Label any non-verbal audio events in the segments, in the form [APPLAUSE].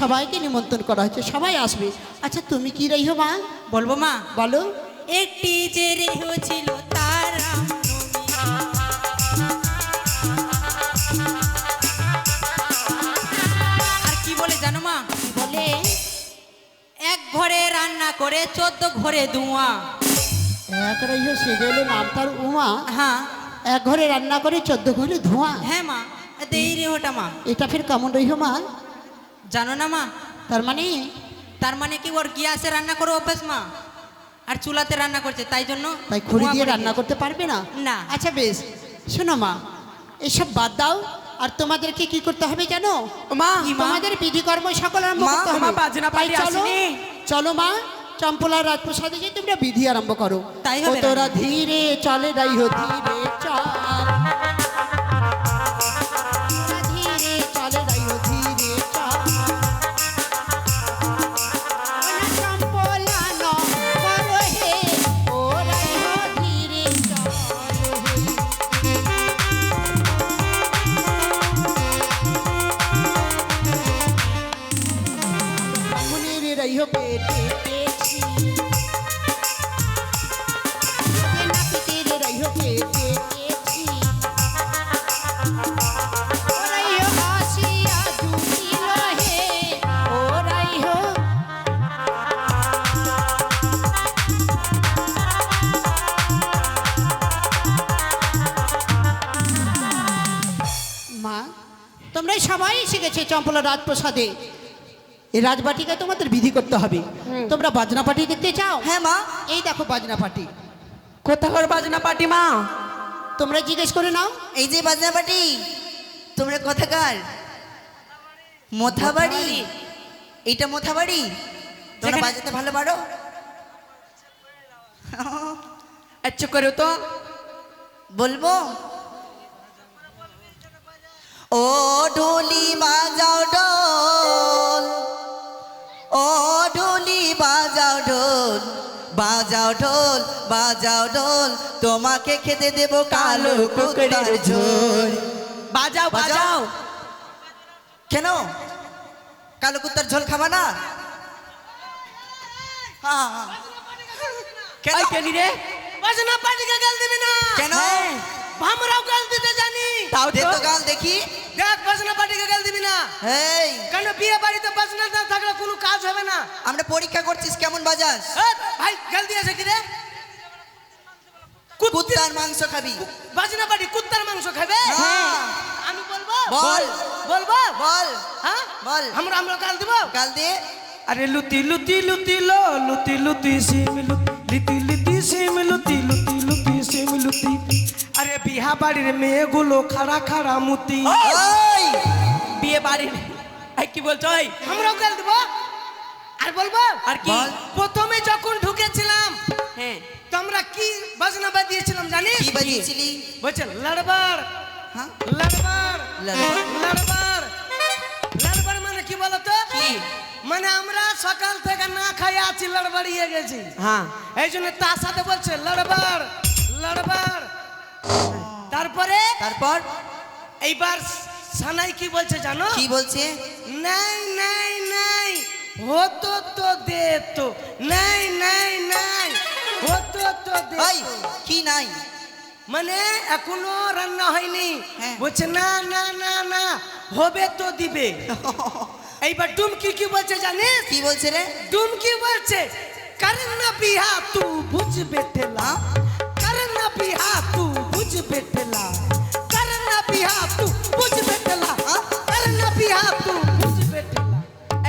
সবাইকে নিমন্ত্রণ করা হয়েছে। সবাই আসবে। আচ্ছা তুমি কি রাইহো মা বলব মা। বলো। একটি যে রেহ ছিল তার। আর কি বলে জানো মা? বলে? এক ঘরে রান্না করে চোদ্দ ঘরে ধোঁয়া এক রাইহো সে গেলে নাম তার উমা। হ্যাঁ। এক ঘরে রান্না করে চোদ্দ ঘরে ধোঁয়া। হ্যাঁ মা। এই রেহটা মা। এটা ফের কেমন রইহো মা জানো না মা? তার মানে? তার মানে কি ওর গ্যাসে রান্না করো অভ্যাস মা? আর চুলাতে রান্না করছে তাই জন্য তাই খড়ি দিয়ে রান্না করতে পারবে না? না। আচ্ছা বেশ শোনো মা এসব বাদ দাও আর তোমাদেরকে কি করতে হবে জানো? মা। তোমাদের বিধি কর্ম সকল আরম্ভ করতে হবে। বাজনা তাই চলো। চলো মা চম্পলার রাজপ্রসাদে যে তোমরা বিধি আরম্ভ করো। তাই তোরা ধীরে চলে যাই হো ধীরে চল। সবাই চম্পলা রাজপ্রসাদে। এই রাজবাটিকায় তোমাদের বিধি করতে হবে। তোমরা বাজনা পার্টি দেখতে চাও? হ্যাঁ মা। এই দেখো বাজনা পার্টি। কোথাকার বাজনা পার্টি মা? তোমরা জিজ্ঞেস করে নাও। এই যে বাজনা পাটি তোমরা কোথাকার? মোথাবাড়ি। এইটা মোথাবাড়ি? তোমরা বাজাতে ভালো পারো আচ্ছা করো তো। বলব? ও ঢোলি বাজাও ঢোল ও ঢোলি বাজাও ঢোল বাজাও ঢোল বাজাও ঢোল তোমাকে খেতে দেব কালো কুকুরের ঝোল। বাজাও বাজাও। কেন? কালো কুত্তার ঝোল খাবা না? হ্যাঁ, হ্যাঁ। কেন? কেনি রে। বাজনা পার্টিকে গাল দিবি না। কেন? হ্যাঁ। আমরাও গাল দিতে জানি তাও দে তো গাল দেখি দেখ বাজনা পার্টিকে গাল দিবি না এই কেন বিয়ে বাড়িতে বাজনা না থাকলে কোনো কাজ হবে না আমরা পরীক্ষা করছিস কেমন বাজাস এই, ভাই গাল দিয়েছে কি রে কুত্তার মাংস খাবি বাজনা পার্টি কুত্তার মাংস খাবে হ্যাঁ। আমি বলব বল বলব বল হ্যাঁ বল। আমরা আমরা গাল দিব গাল দে আরে লুতি লুতি লুতি লো লুতি লুতি সিম লুতি লিতি লিতি সিম লুতি লুতি লুতি সিম লুতি আরে বিহা বাড়ির মেয়েগুলো খাড়া খাড়া মুতি। ওই! বিয়ে বাড়ির কি বলছো আমরাও গাল দিব? আর বলব? আর কি। প্রথমে যখন ঢুকেছিলাম হ্যাঁ। তোমরা কি বাজনা বাজিয়েছিলাম জানিস? কি বাজিয়েছিলি? বলছে লড়বার। হ্যাঁ? লড়বার। লড়বার। লড়বার। লড়বার মানে কি বলতো? কি? মানে আমরা সকাল থেকে না খাই আছি লড়বড়িয়ে গেছি। হ্যাঁ। এই জন্য তার সাথে বলছে লড়বার লড়বার। তারপরে? তারপর? এইবার সানাই কি বলছে জানো? কি বলছে? নাই নাই নাই হতো তো দে তো নাই নাই নাই হতো তো দে ওই কি নাই? মানে এখনও রান্না হয়নি। হ্যাঁ। বলছে না না না না হবে তো দিবে। [LAUGHS] এইবার ডুমকি কি বলছে জানিস? কি বলছে রে? ডুমকি বলছে করেন না বিহা তু বুঝ বেটেলা করেন না বিহা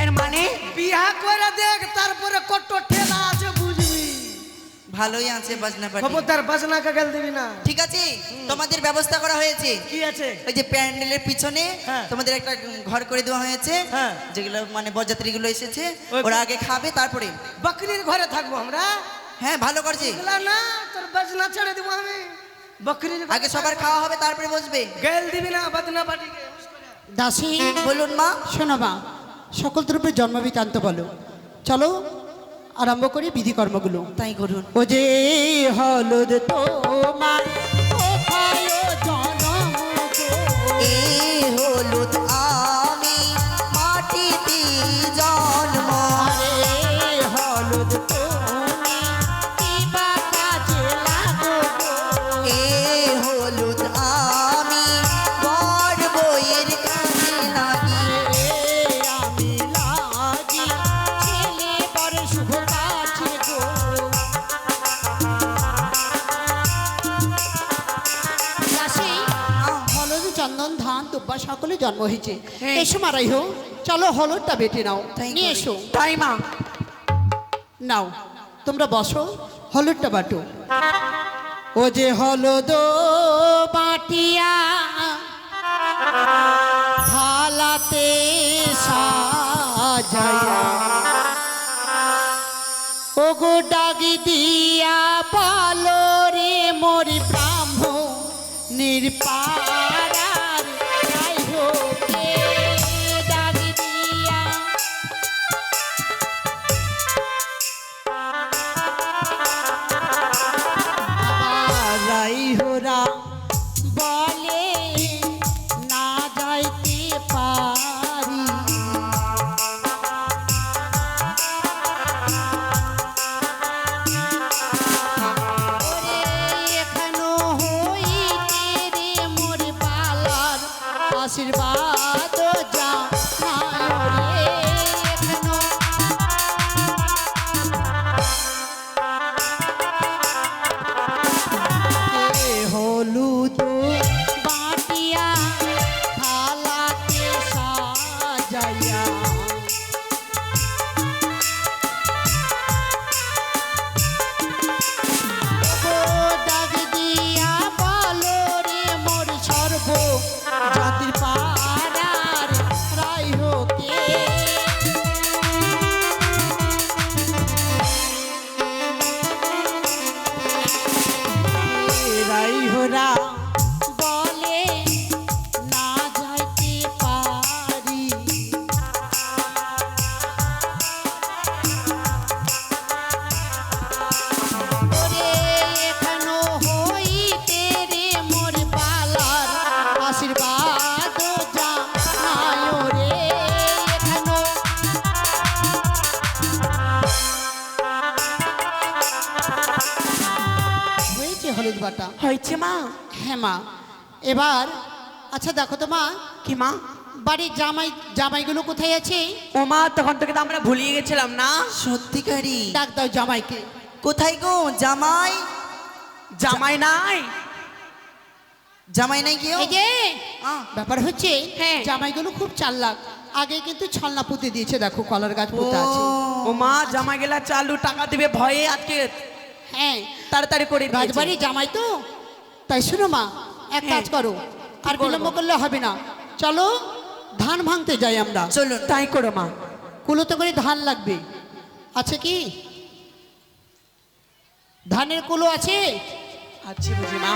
এর মানে বিহা করে দেখ তারপরে কত ঠেলা আছে বুঝবি ভালোই আছে বাজনা পার্টি খবরদার বাজনা কাগাল দিবি না। ঠিক আছে? তোমাদের ব্যবস্থা করা হয়েছে? কি আছে? ওই যে প্যান্ডেলের পিছনে হ্যাঁ। তোমাদের একটা ঘর করে দেওয়া হয়েছে। হ্যাঁ। যেগুলো মানে বরযাত্রী গুলো এসেছে ওরা আগে খাবে তারপরে। বকরির ঘরে থাকব আমরা? হ্যাঁ ভালো করছে। না তোর বাজনা ছেড়ে দিব আমি। বকরির আগে সবার খাওয়া হবে তারপরে বসবে। গেল দিবি না বাদনা পাটিকে দাসী বলুন মা। শোনো মা সকল দ্রব্যের জন্মবিকান্ত বলো। চলো আরম্ভ করি বিধিকর্মগুলো। তাই করুন। ও যে তো তোমার জন্ম হয়েছে। হ্যাঁ। এসো মারাই হো চলো হলুদটা বেটে নাও নিয়ে এসো। তাই মা। নাও তোমরা বসো হলুদটা বাটো। ও যে হলদ বাটিয়া থালাতে সাজায়া ও গো ডাগি দিয়া বলো রে মরি ব্রাহ্ম নির্পারার হলুদ বাটা। হয়েছে মা। হ্যাঁ মা। এবার আচ্ছা দেখো তো মা কি মা? বাড়ির জামাই জামাইগুলো কোথায় আছে? ও মা তখন থেকে তো আমরা ভুলিয়ে গেছিলাম না? সত্যিকারই। ডাক দাও জামাইকে। কোথায় গো জামাই? জামাই নাই। জামাই নাই কেউ? এই যে। ব্যাপার হচ্ছে হ্যাঁ। জামাইগুলো খুব চাল্লাক আগে কিন্তু ছলনা পুঁতে দিয়েছে দেখো কলার গাছ পুঁতে আছে। ও মা জামাই গেলা চালু টাকা দিবে ভয়ে আজকে হ্যাঁ। তাড়াতাড়ি করে। রাজবাড়ি জামাই তো। তাই শোনো মা এক কাজ হ্যাঁ। করো আর বিলম্ব করলে হবে না। চলো ধান ভাঙতে যাই আমরা। চলুন তাই করো মা। কুলোতে করে ধান লাগবে। আছে কি? ধানের কুলো আছে? আচ্ছা বুঝি মা।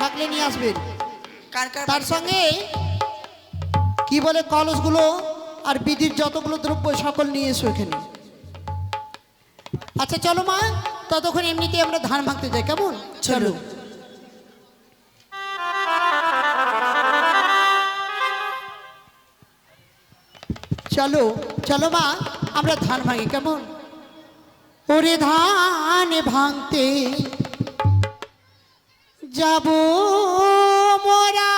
থাকলে নিয়ে আসবেন কার কার তার সঙ্গে কি বলে কলসগুলো আর বিধির যতগুলো দ্রব্য সকল নিয়ে এসো এখানে। আচ্ছা চলো মা। ততক্ষণ এমনিতে আমরা ধান ভাঙতে যাই কেমন? চলো। চলো। চলো মা আমরা ধান ভাঙি কেমন? ওরে ধান ভাঙতে যাব মোরা।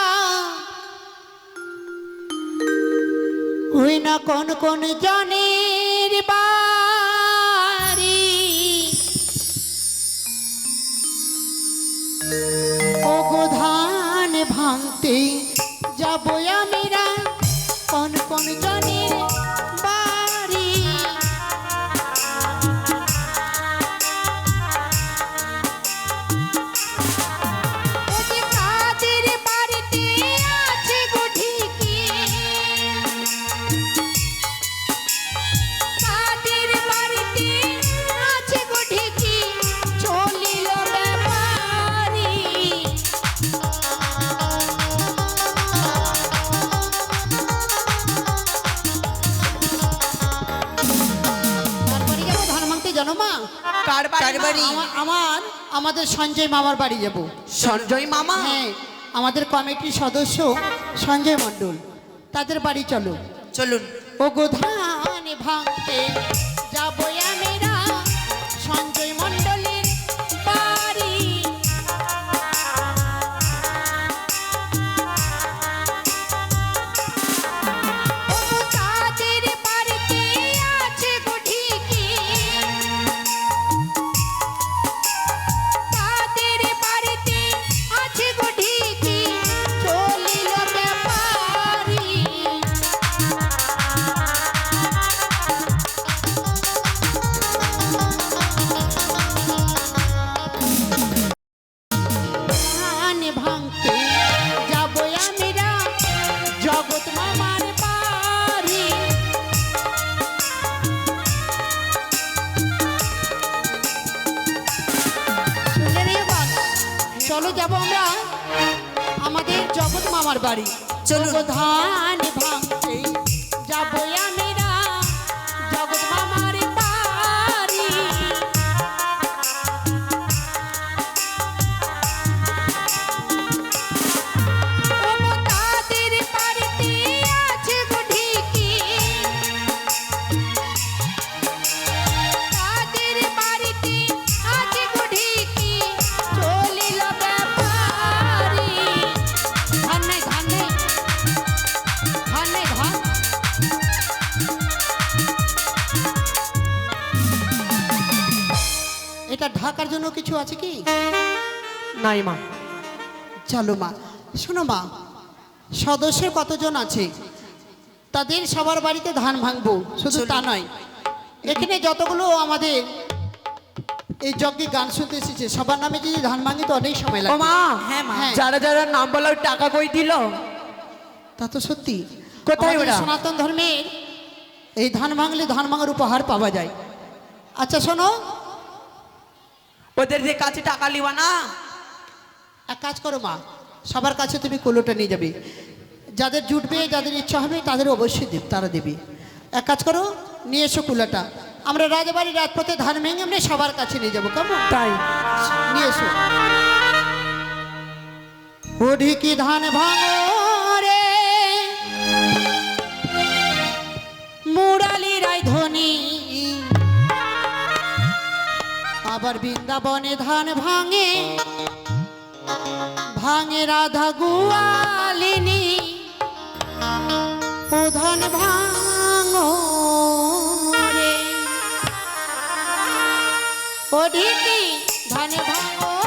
ওই না কোন কোন জনের বাড়ি ভাঙতে কার বাড়ি? কার বাড়ি? আমা- আমার আমাদের সঞ্জয় মামার বাড়ি যাব। সঞ্জয় মামা? হ্যাঁ আমাদের কমিটির সদস্য সঞ্জয় মণ্ডল। তাদের বাড়ি চলো। চলুন। ও গোধানে ভাঙতে যাব চলুন। জন্য কিছু আছে কি? নাই মা। চলো মা। শোনো মা সদস্য কতজন আছে? তাদের সবার বাড়িতে ধান ভাঙবো শুধু তা নয়। এখানে যতগুলো আমাদের এই যজ্ঞে গান শুনতে এসেছে সবার নামে যদি ধান ভাঙি তো অনেক সময় লাগে মা হ্যাঁ মা। যারা যারা নাম বলা টাকা কই দিল? তা তো সত্যি। কোথায় ওরা? সনাতন ধর্মের এই ধান ভাঙলে ধান ভাঙার উপহার পাওয়া যায়। আচ্ছা শোনো ওদের যে কাছে টাকা লিবা না। এক কাজ করো মা সবার কাছে তুমি কুলোটা নিয়ে যাবে। যাদের জুটবে যাদের ইচ্ছা হবে তাদের অবশ্যই দেব তারা দেবে। এক কাজ করো নিয়ে এসো কুলোটা। আমরা রাজবাড়ি রাজপথে ধান ভেঙে আমরা সবার কাছে নিয়ে যাব কেমন? তাই। নিয়ে এসো। ওঢি কি ধান ভাঙো রে মুরালি রায় ধনী আবার বৃন্দাবনে ধান ভাঙে। ভাঙে রাধা গুয়ালিনী। ও ধান ভাঙো ওদিকে ধান ভাঙো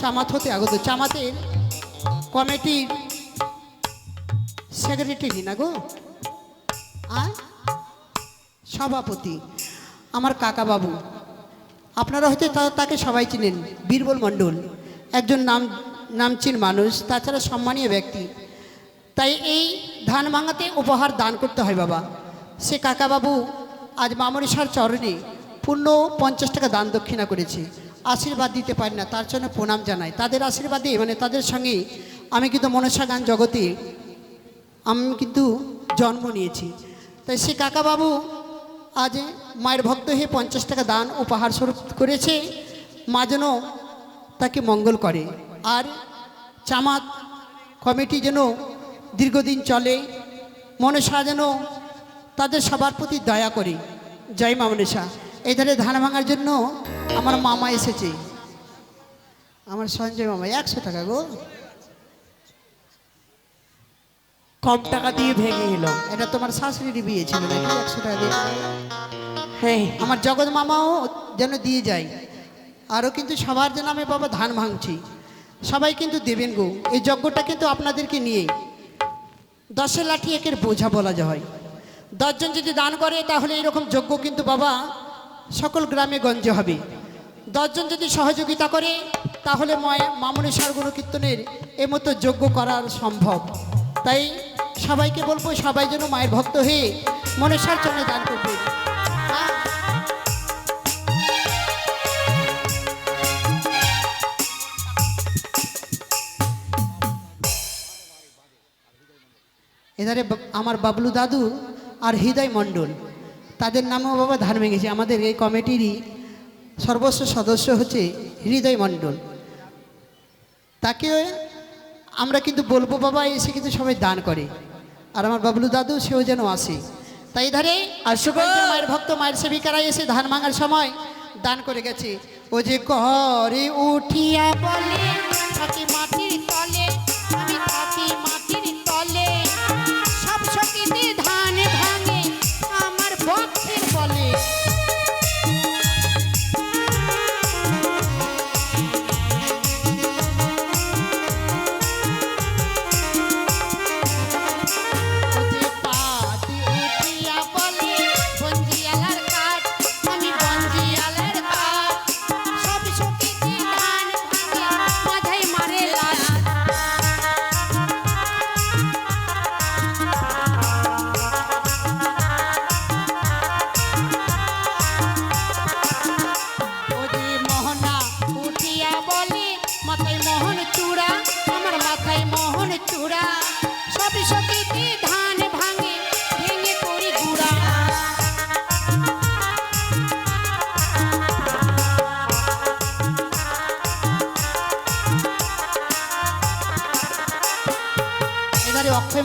চামাত হতে আগত। চামাতের কমিটির সেক্রেটারি না গো? আর? সভাপতি। আমার কাকা বাবু আপনারা হয়তো তাকে সবাই চিনেন, বীরবল মণ্ডল। একজন নাম, নামচিন মানুষ, তাছাড়া সম্মানীয় ব্যক্তি। তাই এই ধান ভাঙাতে উপহার দান করতে হয় বাবা। সে কাকাবাবু আজ মামনিসার চরণে পূর্ণ পঞ্চাশ টাকা দান দক্ষিণা করেছে। আশীর্বাদ দিতে পারি না, তার জন্য প্রণাম জানাই। তাদের আশীর্বাদে মানে তাদের সঙ্গে আমি কিন্তু মনসা গান জগতে আমি কিন্তু জন্ম নিয়েছি। তাই সে কাকাবাবু আজ মায়ের ভক্ত হয়ে পঞ্চাশ টাকা দান উপহার স্বরূপ করেছে, মা যেন তাকে মঙ্গল করে। আর চামাত কমিটি যেন দীর্ঘদিন চলে, মনসা যেন তাদের সবার প্রতি দয়া করে। জয় মা মনসা। এই ধারে ধান ভাঙার জন্য আমার মামা এসেছে। আমার সঞ্জয় মামা একশো টাকা গো। কম টাকা দিয়ে ভেঙে এলো। এটা তোমার শাশুড়ির বিয়ে ছিল নাকি? একশো টাকা দিয়ে। হ্যাঁ আমার জগৎ মামাও যেন দিয়ে যায়। আরও কিন্তু সবার জন্য আমি বাবা ধান ভাঙছি। সবাই কিন্তু দেবেন গো। এই যজ্ঞটা কিন্তু আপনাদেরকে নিয়ে দশের লাঠি একের বোঝা বলা যায়। দশজন যদি দান করে তাহলে এরকম যজ্ঞ কিন্তু বাবা সকল গ্রামে গঞ্জে হবে। দশজন যদি সহযোগিতা করে, তাহলে মামনি সারগুণ কীর্তনের মতো যজ্ঞ করার সম্ভব। তাই সবাইকে বলব, সবাই যেন মায়ের ভক্ত হয়ে মনেশ্বর চরণে দান করবে। এধারে আমার বাবলু দাদু আর হৃদয় মণ্ডল। তাদের নামেও বাবা ধান ভেঙেছে। আমাদের এই কমিটিরই সর্বস্ব সদস্য হচ্ছে হৃদয় মণ্ডল। তাকে আমরা কিন্তু বলব, বাবা, এসে কিন্তু সবাই দান করে। আর আমার বাবলু দাদু, সেও যেন আসে। তাই ধারে গো। মায়ের ভক্ত, মায়ের সেবিকারা এসে ধান ভাঙার সময় দান করে গেছে। ও যে করে উঠিয়া বলে মাটির তলে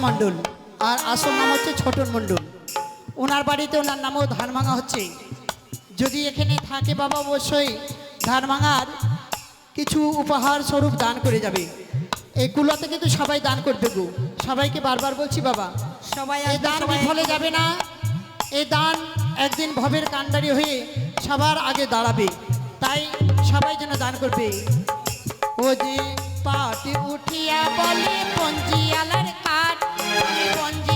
মণ্ডল। আর আসল নাম হচ্ছে ছোটন মণ্ডল। ওনার বাড়িতে ওনার নামও ধান ভাঙা হচ্ছে। যদি এখানে থাকে বাবা অবশ্যই ধান ভাঙার কিছু উপহার স্বরূপ দান করে যাবে। এই কুলাতে কিন্তু সবাই দান করবে গো। সবাইকে বারবার বলছি বাবা সবাই এই দান বিফলে যাবে না। এই দান একদিন ভবের কাণ্ডারি হয়ে সবার আগে দাঁড়াবে। তাই সবাই যেন দান করবে। ও যে পাটি উঠিয়া বলে পঞ্জিয়ালার কাঠ পঞ্জিয়ালার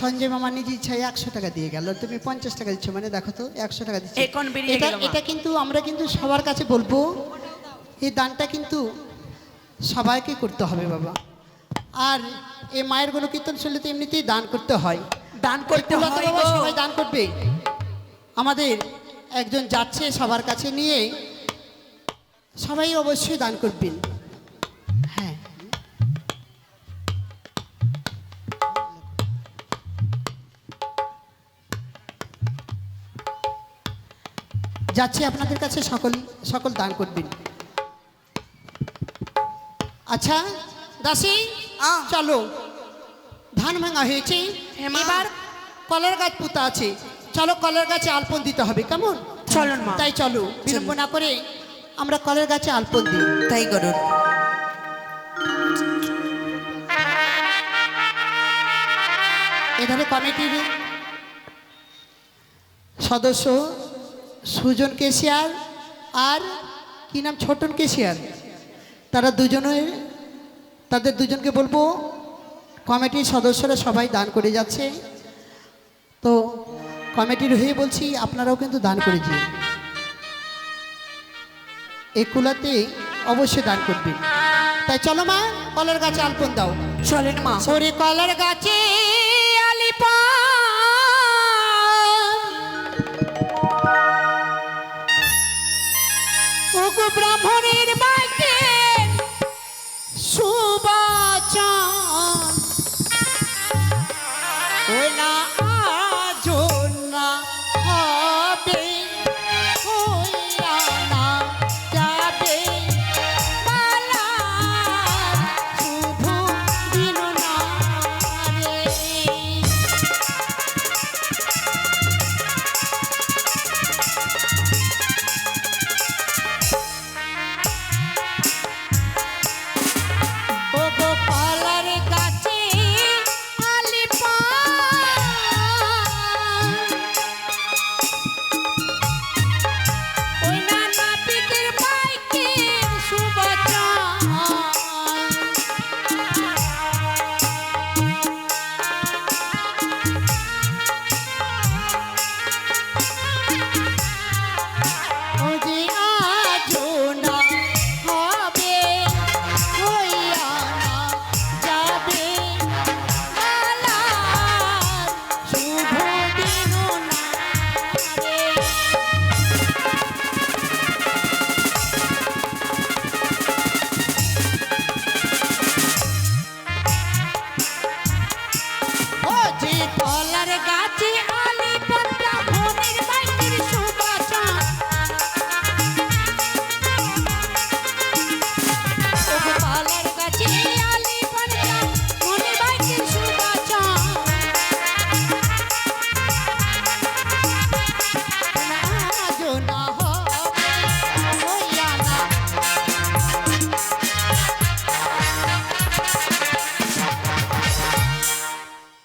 সঞ্জয় মামা নিজে ইচ্ছায় একশো টাকা দিয়ে গেল তুমি পঞ্চাশ টাকা দিচ্ছ মানে দেখো তো একশো টাকা দিচ্ছ। এখন বেরিয়ে এটা গেল মা। এটা কিন্তু আমরা কিন্তু সবার কাছে বলব এই দানটা কিন্তু সবাইকে করতে হবে বাবা। আর এই মায়েরগুলো কীর্তন শুনলে তো এমনিতেই দান করতে হয়। দান করতে তো হয় বাবা গো। সবাই দান করবে। আমাদের একজন যাচ্ছে সবার কাছে নিয়ে সবাই অবশ্যই দান করবেন। যাচ্ছে আপনাদের কাছে সকল সকল দান করবেন। আচ্ছা দাসী। চলো। ধান ভাঙা হয়েছে হ্যাঁ। এবার কলার গাছ পুঁতা আছে। চলো কলার গাছে আলপন দিতে হবে কেমন? চলো তাই চলো বিলম্ব না করে আমরা কলের গাছে আলপন দিই। তাই করুন। এধারে কমিটির সদস্য সুজন কেশিয়ার আর কি নাম? ছোটন কেশিয়ার। তারা দুজনে তাদের দুজনকে বলব কমিটির সদস্যরা সবাই দান করে যাচ্ছে। তো কমিটির হয়ে বলছি আপনারাও কিন্তু দান করে দিন। এই কুলাতে অবশ্যই দান করবেন। তাই চলো মা কলার গাছে আলপন দাও। চলেন মা। কলার গাছে ওগো ব্রাহ্মণের বাইতে সুবাচন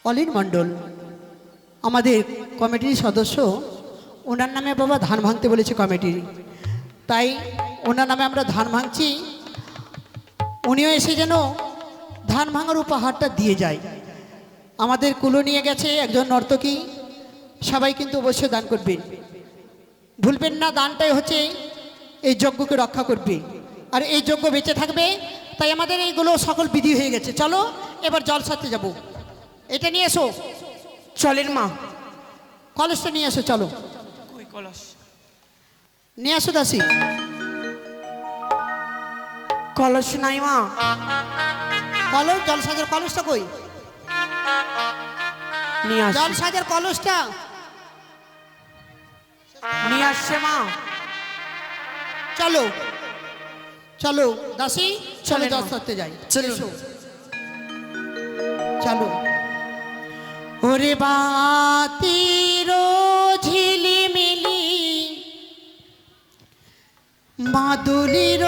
অলিন মণ্ডল। আমাদের কমিটির সদস্য, ওনার নামে বাবা ধান ভাঙতে বলেছে কমিটির তাই ওনার নামে আমরা ধান ভাঙছি। উনিও এসে যেন ধান ভাঙার উপহারটা দিয়ে যায়। আমাদের কুলো নিয়ে গেছে একজন নর্তকী। সবাই কিন্তু অবশ্যই দান করবেন। ভুলবেন না, দানটাই হচ্ছে এই যজ্ঞকে রক্ষা করবে। আর এই যজ্ঞ বেঁচে থাকবে, তাই আমাদের এইগুলো সকল বিধি হয়ে গেছে। চলো, এবার জল সাথে যাব। এটা নিয়ে এসো। চলেন মা। কলসটা নিয়ে এসো চলো। কলস? নিয়ে আসো দাসি। কলস নাই মা। কলস জল সাজের কলসটা কই? নিয়ে আস জল সাজের কলসটা। নিয়ে আসছে মা। চলো। চলো দাসি। চলো জল মা। যাই। এসো। চলো। ওরে বাতির ঝিলিমিলি মাদুলির